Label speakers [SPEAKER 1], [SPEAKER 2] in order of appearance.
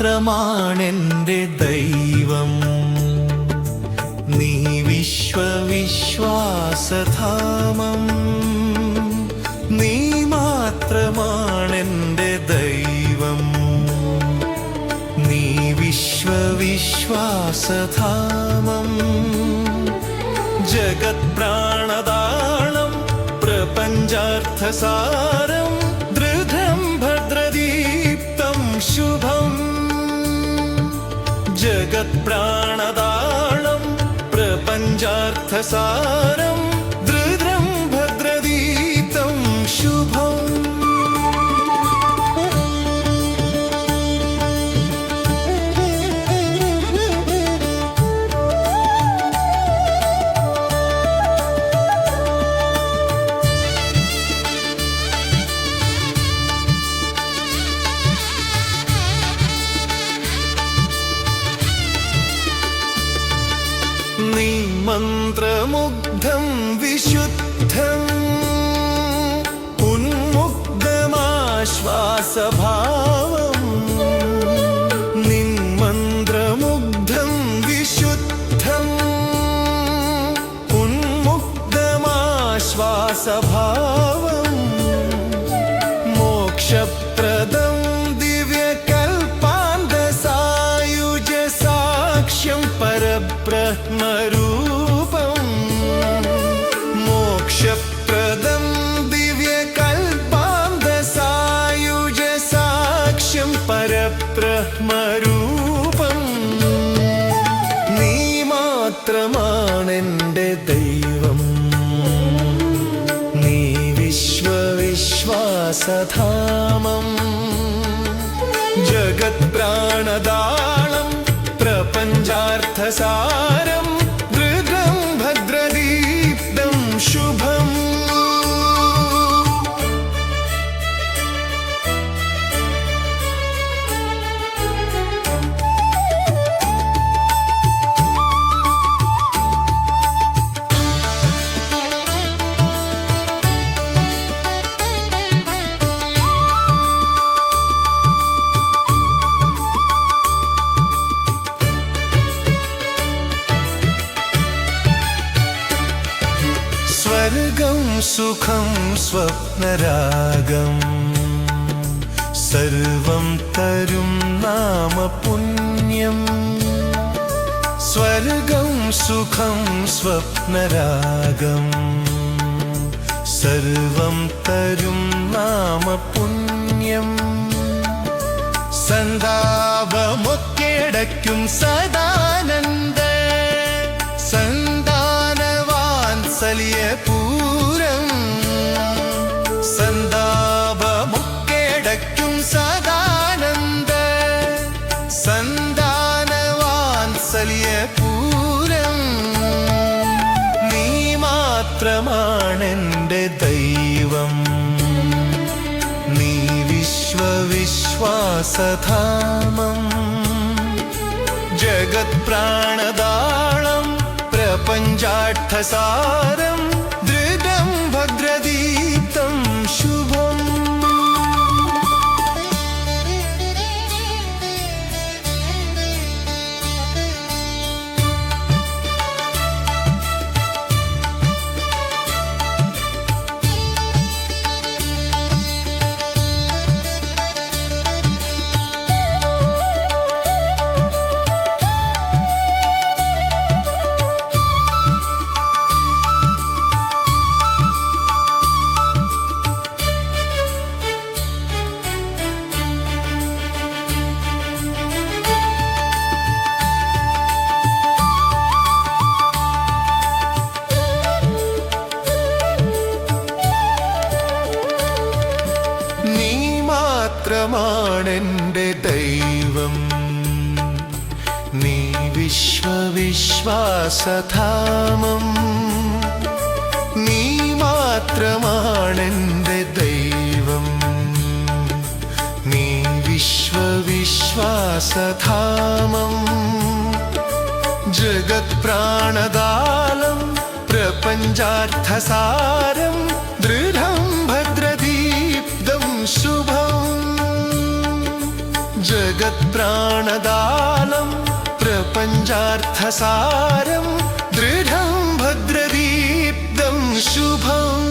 [SPEAKER 1] മാത്രമാണെന്റെ ദൈവം. നീ വിശ്വവിശ്വാസധാമം. നീ മാത്രമാണെന്റെ ദൈവം. നീ വിശ്വവിശ്വാസധാമം. ജഗത്പ്രാണതാളം പ്രപഞ്ചാർത്ഥസാരം. ജഗത്പ്രാണതാളം പ്രപഞ്ചാർത്ഥസാരം മന്ത്രമുഗ്ധം വിശുദ്ധം. ഉന്മുഗ്ധമാശ്വാസഭാവം നിൻ മന്ത്രമുഗ്ധം വിശുദ്ധം. ഉന്മുഗ്ധമാശ്വാസഭാവം മോക്ഷപ്രദം ദിവ്യകൽപാന്തസായുജ സാക്ഷ്യം പരബ്രഹ്മരൂപം പരബ്രഹ്മരൂപം നീ മാത്രമാണെന്റെ ദൈവം. നീ വിശ്വവിശ്വാസധാമം. ജഗത്പ്രാണതാളം പ്രപഞ്ചാർത്ഥസാരം സ്വർഗം സുഖം സ്വപ്നരാഗം. സർവം തരും നാമ പുണ്യം സ്വർഗം സുഖം സ്വപ്നരാഗം. സർവം തരും നാമ പുണ്യം സന്താപമൊക്കെടയ്ക്കും സദാനന്ദ സന്താനവാത്സല്യ പൂരം സന്താനവാത്സല്യ പൂരം. നീ മാത്രമാണെന്റെ ദൈവം. നീ വിശ്വവിശ്വാസധാമം. ജഗത്പ്രാണതാളം പ്രപഞ്ചാഠസാരം ദൃഢം ഭദ്രദീപ്തം മാത്രമാണെന്റെ ദൈവം നീ വിശ്വവിശ്വാസധാമം നീ മാത്രമാണെന്റെ ദൈവം നീ വിശ്വവിശ്വാസധാമം. ജഗത്പ്രാണതാളം പ്രപഞ്ചാർത്ഥസാരം ദൃഢം ഭദ്രദീപ്തം ശുഭം प्राणदालम् प्रपञ्चार्थसारं दृढं भद्रदीप्तं शुभम्।